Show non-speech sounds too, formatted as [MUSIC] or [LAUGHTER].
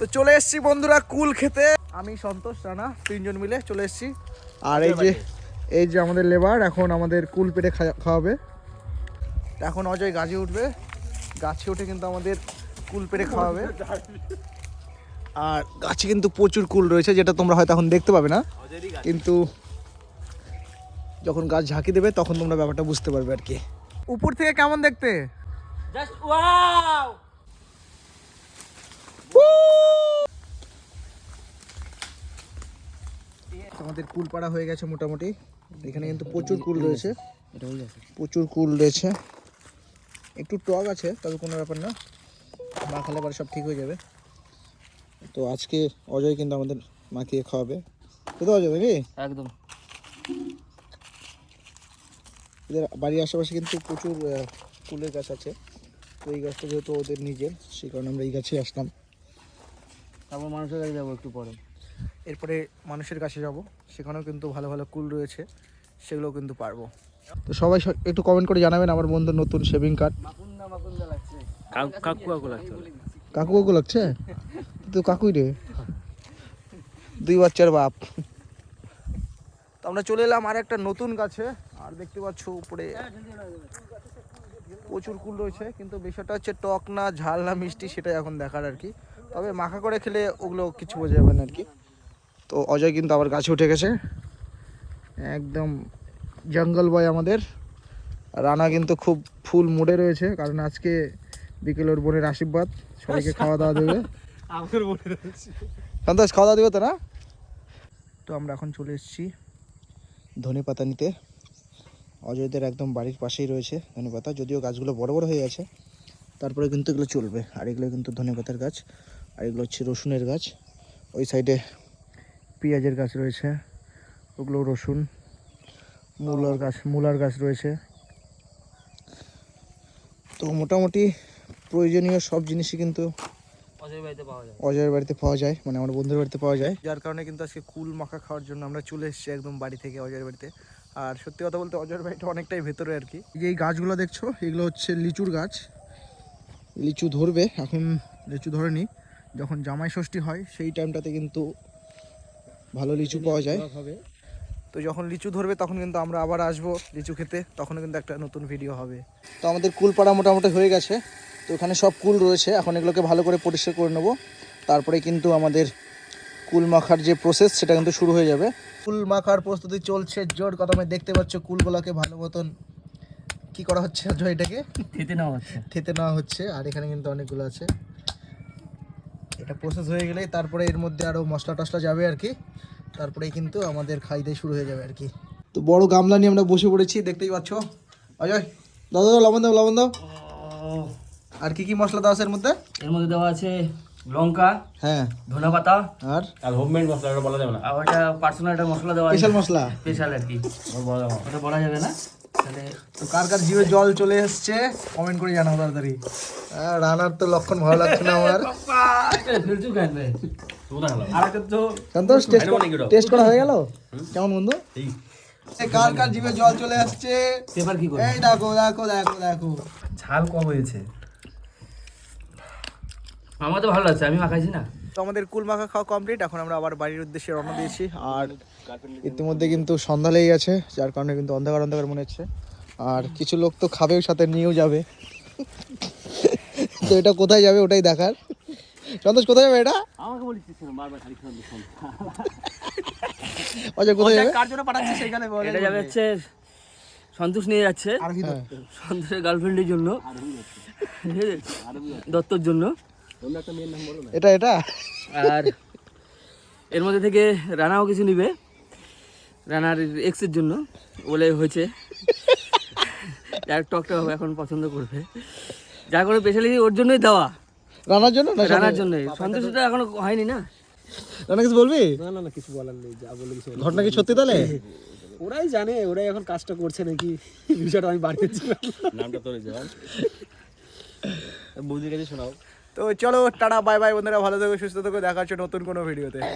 তো চলে এসেছি বন্ধুরা কুল খেতে। আমি সন্তোষ রানা তিনজন মিলে চলে এসেছি। আর এই যে এই যে আমাদের লেবার এখন আমাদের কুল পেটে খাওয়াবে। এখন অজয় গাছে উঠবে। গাছে উঠে কিন্তু আমাদের কুল পেটে খাওয়াবে। আর গাছে কিন্তু প্রচুর কুল রয়েছে যেটা তোমরা হয়তো এখন দেখতে পাবে না। কিন্তু যখন গাছ ঝাঁকি দেবে তখন তোমরা ব্যাপারটা বুঝতে পারবে আর কি। উপর থেকে কেমন দেখতে? জাস্ট ওয়াও আমাদের কুল পাড়া হয়ে গেছে মোটামুটি। এখানে কিন্তু প্রচুর কুল রয়েছে। প্রচুর কুল রয়েছে। একটু টক আছে তবে কোনো ব্যাপার না। মা খালে পরে সব ঠিক হয়ে যাবে। তো আজকে অজয় কিন্তু আমাদের মাখিয়ে খাওয়াবে। তো তো অজয় নাকি? একদম। এদের বাড়ির আশেপাশে কিন্তু প্রচুর কুলের গাছ আছে। তো এই গাছটা যেহেতু ওদের নিজের সেই কারণে আমরা এই গাছেই আসলাম। তারপর মানুষের কাছে যাব একটু পরে। এরপরে মানুষের কাছে যাব। সেখানেও কিন্তু ভালো ভালো কুল রয়েছে সেগুলো কিন্তু পারব। তো সবাই একটু কমেন্ট করে জানাবেন আমার বন্ধুর নতুন শেভিং কার্ড কাকু কাকু লাগছে কাকু কাকু লাগছে? তো কাকুই রে। দুই বাচ্চার বাপ। তো আমরা চলে এলাম আর একটা নতুন গাছে। আর দেখতে পাচ্ছ উপরে প্রচুর কুল রয়েছে কিন্তু বিষয়টা হচ্ছে টক না ঝাল না মিষ্টি সেটা এখন দেখার আর কি। তবে মাখা করে খেলে ওগুলো কিছু বোঝা যাবে না আর কি। তো অজয় কিন্তু আবার গাছে উঠে গেছে। একদম জঙ্গল বয় আমাদের। রানা কিন্তু খুব ফুল মুডে রয়েছে কারণ আজকে বিকেল ওর বোনের আশীর্বাদ সবাইকে খাওয়া দাওয়া দেবে। [LAUGHS] সন্তোষ খাওয়া দাওয়া দেবে তো না? তো আমরা এখন চলে এসেছি ধনে পাতা নিতে। অজয়দের একদম বাড়ির পাশেই রয়েছে ধনে পাতা যদিও গাছগুলো বড় বড় হয়ে গেছে তারপরে কিন্তু এগুলো চলবে আর এগুলো কিন্তু ধনে পাতার গাছ আর এগুলো হচ্ছে রসুনের গাছ। ওই সাইডে পেঁয়াজের গাছ রয়েছে ওগুলো রসুন মূলার গাছ মূলার গাছ রয়েছে। তো মোটামুটি প্রয়োজনীয় সব জিনিসই কিন্তু অজয় বাড়িতে পাওয়া যায়। অজয়ের বাড়িতে পাওয়া যায় মানে আমার বন্ধুর বাড়িতে পাওয়া যায়। যার কারণে কিন্তু আজকে কুল মাখা খাওয়ার জন্য আমরা চলে এসেছি একদম বাড়ি থেকে অজয়ের বাড়িতে। আর সত্যি কথা বলতে অজয়ের বাড়িটা অনেকটাই ভেতরে আর কি। এই গাছগুলো দেখছ এগুলো হচ্ছে লিচুর গাছ। লিচু ধরবে এখন লিচু ধরেনি। যখন জামাই ষষ্ঠী হয় সেই টাইমটাতে কিন্তু ভালো লিচু পাওয়া যায়। তো যখন লিচু ধরবে তখন কিন্তু আমরা আবার আসব লিচু খেতে। তখন কিন্তু একটা নতুন ভিডিও হবে। তো আমাদের কুল পাড়া মোটামুটি হয়ে গেছে। তো এখানে সব কুল রয়েছে। এখন এগুলোকে ভালো করে পরিষ্কার করে নেব। তারপরে কিন্তু আমাদের কুল মাখার যে প্রসেস সেটা কিন্তু শুরু হয়ে যাবে। কুল মাখার প্রস্তুতি চলছে জোর। কদমে দেখতে পাচ্ছ কুলগুলোকে ভালো মতন কি করা হচ্ছে? এটাকে? খেতে নেওয়া হচ্ছে। থেতে নেওয়া হচ্ছে। আর এখানে কিন্তু অনেকগুলো আছে। এটা প্রসেস হয়ে গেলেই তারপরে এর মধ্যে আরও মশলা টশলা যাবে আর কি। তারপরেই কিন্তু আমাদের খাইতে শুরু হয়ে যাবে আর কি। তো বড় গামলা নিয়ে আমরা বসে পড়েছি দেখতেই পাচ্ছ? অজয় দাদা দাও লবণ দাও লবণ দাও। আর কি কি মশলা দাও আছে এর মধ্যে? এর মধ্যে দেওয়া আছে লঙ্কা হ্যাঁ। ধনে পাতা। আর? আর হোমমেড মশলাটা বলা যাবে না। আর ওটা পার্সোনাল একটা মশলা দেওয়া আছে। স্পেশাল মশলা? স্পেশাল আর কি। ওটা বলা যাবে না? তাহলে তো কার কার জিভে জল চলে এসছে কমেন্ট করে জানাও তাড়াতাড়ি। হ্যাঁ, রানার তো লক্ষণ ভালো লাগছে না আমার। সন্তোষ টেস্ট করা হয়ে গেল? কেমন বন্ধু? কার কার জিভে জল চলে আসছে কি এই দেখো দেখো দেখো দেখো। ঝাল কম হয়েছে। আমার তো ভালো লাগছে আমি মাখাইছি না। আমাদের কুল মাখা খাওয়া কমপ্লিট এখন আমরা আবার বাড়ির উদ্দেশ্যে রওনা দিয়েছি। আর ইতিমধ্যে কিন্তু সন্ধ্যা লেগে গেছে যার কারণে কিন্তু অন্ধকার অন্ধকার মনে হচ্ছে। আর কিছু লোক তো খাবেও সাথে নিয়েও যাবে। তো এটা কোথায় যাবে ওটাই দেখার। সন্তোষ কোথায় যাবে এটা? আমাকে বলিস বারবার খালি খালি শোন আচ্ছা কোথায় যাবে? কার জন্য পাঠাচ্ছে সেখানে বল। এটা যাবে হচ্ছে সন্তোষ নিয়ে যাচ্ছে। আর কি হ্যাঁ। সন্তোষের গার্লফ্রেন্ডের জন্য। দত্তর জন্য। এটা এটা? আর এর মধ্যে থেকে রানাও কিছু নিবে। রানার এক্সের জন্য বলে হয়েছে। যার টকটা হবে এখন পছন্দ করবে। যা করে স্পেশালি ওর জন্যই দেওয়া। রানার জন্য না? রানার জন্যই। সন্তোষটা এখনও হয়নি না। রানা কিছু বলবি? না না না কিছু বলার নেই যা বলে কিছু ঘটনা কি সত্যি তাহলে? ওরাই জানে ওরাই এখন কাজটা করছে নাকি। বিষয়টা আমি করছি না নামটা তোর যাও বৌদির কাছে শোনাও। তো চলো, টাটা বাই বাই বন্ধুরা, ভালো থেকো, সুস্থ থেকো, দেখা হচ্ছে নতুন কোনো ভিডিওতে